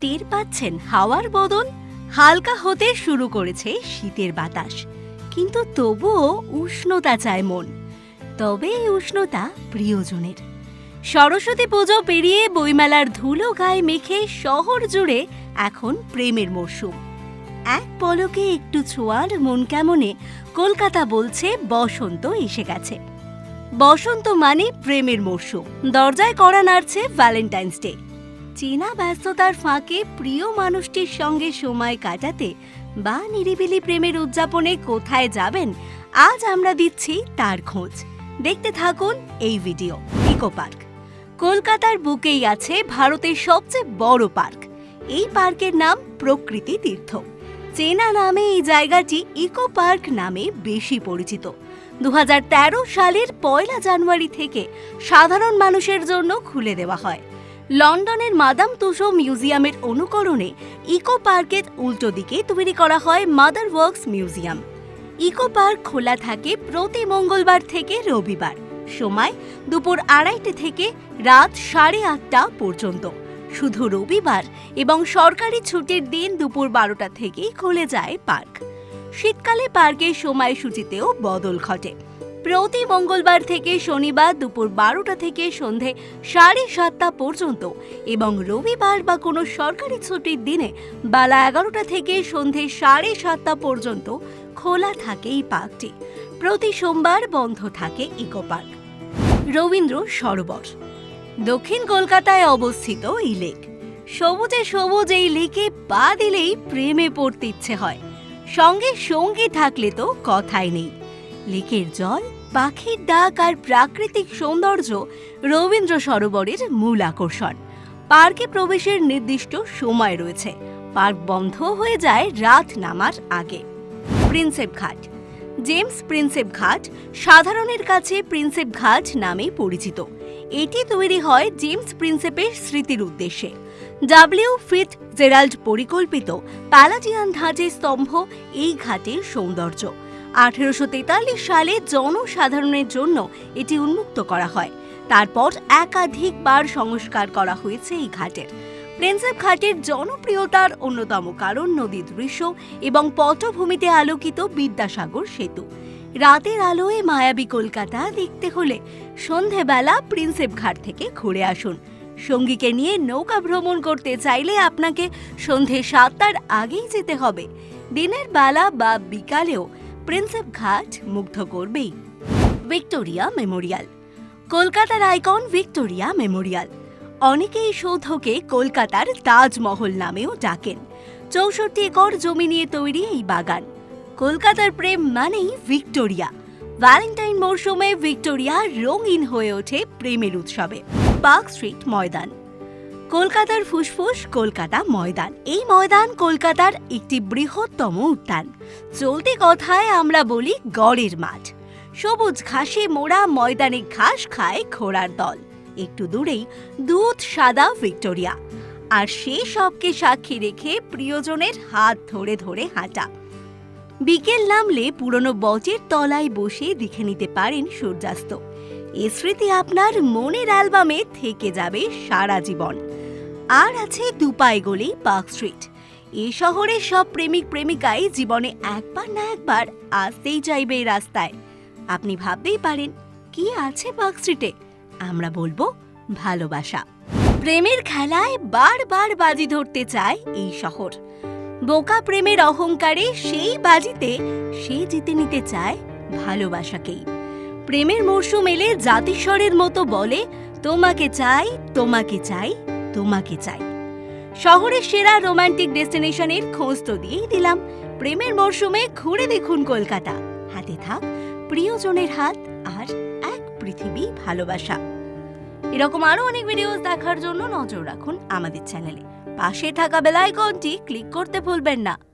টের পাচ্ছেন হাওয়ার বদল হালকা হতে শুরু করেছে শীতের বাতাস। কিন্তু তবুও উষ্ণতা চায় মন। তবে এই উষ্ণতা প্রিয়জনের। সরস্বতী পুজো পেরিয়ে বইমেলার ধুলো গায়ে মেখে শহর জুড়ে এখন প্রেমের মরশুম। এক পলকে একটু ছোঁয়ার মন কেমনে কলকাতা বলছে, বসন্ত এসে গেছে। বসন্ত মানে প্রেমের মরশুম। দরজায় করা নাড়ছে ভ্যালেন্টাইন্স ডে চেনা ব্যস্ততার ফাঁকে প্রিয় মানুষটির সঙ্গে সময় কাটাতে বা নিরিবিলি প্রেমের উদযাপনে কোথায় যাবেন, আজ আমরা দিচ্ছি তার খোঁজ। দেখতে থাকুন এই ভিডিও, ইকো পার্ক। কলকাতার বুকেই আছে ভারতের সবচেয়ে বড় পার্ক। এই পার্কের নাম প্রকৃতি তীর্থ। চেনা নামে এই জায়গাটি ইকো পার্ক নামে বেশি পরিচিত। দু হাজার তেরো সালের পয়লা জানুয়ারি থেকে সাধারণ মানুষের জন্য খুলে দেওয়া হয়। লন্ডনের মাদাম তুসো মিউজিয়ামের অনুকরণে ইকো পার্কের উল্টো দিকে তৈরি করা হয় Mother Wax Museum. Eco Park খোলা থাকে প্রতি মঙ্গলবার থেকে রবিবার। সময় দুপুর আড়াইটে থেকে রাত সাড়ে আটটা পর্যন্ত। শুধু রবিবার এবং সরকারি ছুটির দিন দুপুর বারোটা থেকেই খুলে যায় পার্ক। শীতকালে পার্কের সময়সূচিতেও বদল ঘটে। প্রতি মঙ্গলবার থেকে শনিবার দুপুর বারোটা থেকে সন্ধে সাড়ে সাতটা পর্যন্ত এবং রবিবার বা কোনো সরকারি ছুটির দিনে বেলা এগারোটা থেকে সন্ধে সাড়ে সাতটা পর্যন্ত খোলা থাকে এই পার্কটি। প্রতি সোমবার বন্ধ থাকে ইকো পার্ক। রবীন্দ্র সরোবর। দক্ষিণ কলকাতায় অবস্থিত এই লেক। সবুজে সবুজ এই লেকে পা দিলেই প্রেমে পড়তে ইচ্ছে হয়। সঙ্গে সঙ্গী থাকলে তো কথাই নেই। লেকের জল, পাখির ডাক আর প্রাকৃতিক সৌন্দর্য রবীন্দ্র সরোবরের মূল আকর্ষণ। পার্কে প্রবেশের নির্দিষ্ট সময় রয়েছে। পার্ক বন্ধ হয়ে যায় রাত নামার আগে। প্রিন্সেপ ঘাট। জেমস প্রিন্সেপ ঘাট সাধারণের কাছে প্রিন্সেপ ঘাট নামে পরিচিত। এটি তৈরি হয় জেমস প্রিন্সেপের স্মৃতির উদ্দেশ্যে। ডাব্লিউ ফিথ জেরাল্ড পরিকল্পিত প্যালাজিয়ান ধাঁচের স্তম্ভ এই ঘাটের সৌন্দর্য। আঠেরোশো তেতাল্লিশ সালে জনসাধারণের জন্য এটি উন্মুক্ত করা হয়। তারপর একাধিকবার সংস্কার করা হয়েছে এই ঘাটের। প্রিন্সেপ ঘাটের জনপ্রিয়তার অন্যতম কারণ নদীর দৃশ্য এবং পটভূমিতে আলোকিত বিদ্যাসাগর সেতু। রাতের আলোয় মায়াবী কলকাতা দেখতে হলে সন্ধেবেলা প্রিন্সেপ ঘাট থেকে ঘুরে আসুন। সঙ্গীকে নিয়ে নৌকা ভ্রমণ করতে চাইলে আপনাকে সন্ধে সাতটার আগেই যেতে হবে। দিনের বেলা বা বিকালেও প্রিন্সেপ ঘাট মুগ্ধ করবেই। ভিক্টোরিয়া মেমোরিয়াল কলকাতার আইকন ভিক্টোরিয়া মেমোরিয়াল অনেকেই সৌধকে কলকাতার তাজমহল নামেও ডাকেন। চৌষট্টি একর জমি নিয়ে তৈরি এই বাগান। কলকাতার প্রেম মানেই ভিক্টোরিয়া ভ্যালেন্টাইন মরশুমে ভিক্টোরিয়া রঙিন হয়ে ওঠে প্রেমের উৎসবে। Park Street Maidan. কলকাতার ফুসফুস, কলকাতা ময়দান। এই ময়দান কলকাতার একটি বৃহত্তম উদ্যান। চলতি কথায় আমরা বলি গড়ের মাঠ। সবুজ ঘাসে মোড়া ময়দানে ঘাস খায় ঘোড়ার দল। একটু দূরেই দুধ, সাদা ভিক্টোরিয়া। আর সে সবকে সাক্ষী রেখে প্রিয়জনের হাত ধরে ধরে হাঁটা। বিকেল নামলে পুরনো বজের তলায় বসে দেখে নিতে পারেন সূর্যাস্ত। এ স্মৃতি আপনার মনের অ্যালবামে থেকে যাবে সারা জীবন। আর আছে দুপাই গলি, পার্ক স্ট্রিট। এ শহরের সব প্রেমিক প্রেমিকাই জীবনে একবার না একবার আসতেই চাইবে এই রাস্তায়। আপনি ভাবতেই পারেন, কি আছে পার্ক স্ট্রিটে? আমরা বলব ভালোবাসা। প্রেমের খেলায় বারবার বাজি ধরতে চায় এই শহর। বোকা প্রেমের অহংকারে সেই বাজিতে সে জিতে নিতে চায় ভালোবাসাকেই। প্রেমের মরশুম এলে জাতিস্বরের মতো বলে, তোমাকে চাই তোমাকে চাই তোমাকে চাই। শহরের সেরা রোমান্টিক ডেস্টিনেশনের খোঁজ তো দিয়েই দিলাম। প্রেমের মরশুমে ঘুরে দেখুন কলকাতা। হাতে থাক প্রিয়জনের হাত আর এক পৃথিবী ভালোবাসা। এরকম আরও অনেক ভিডিওস দেখার জন্য নজর রাখুন আমাদের চ্যানেলে পাশে থাকা বেল আইকনটি ক্লিক করতে ভুলবেন না।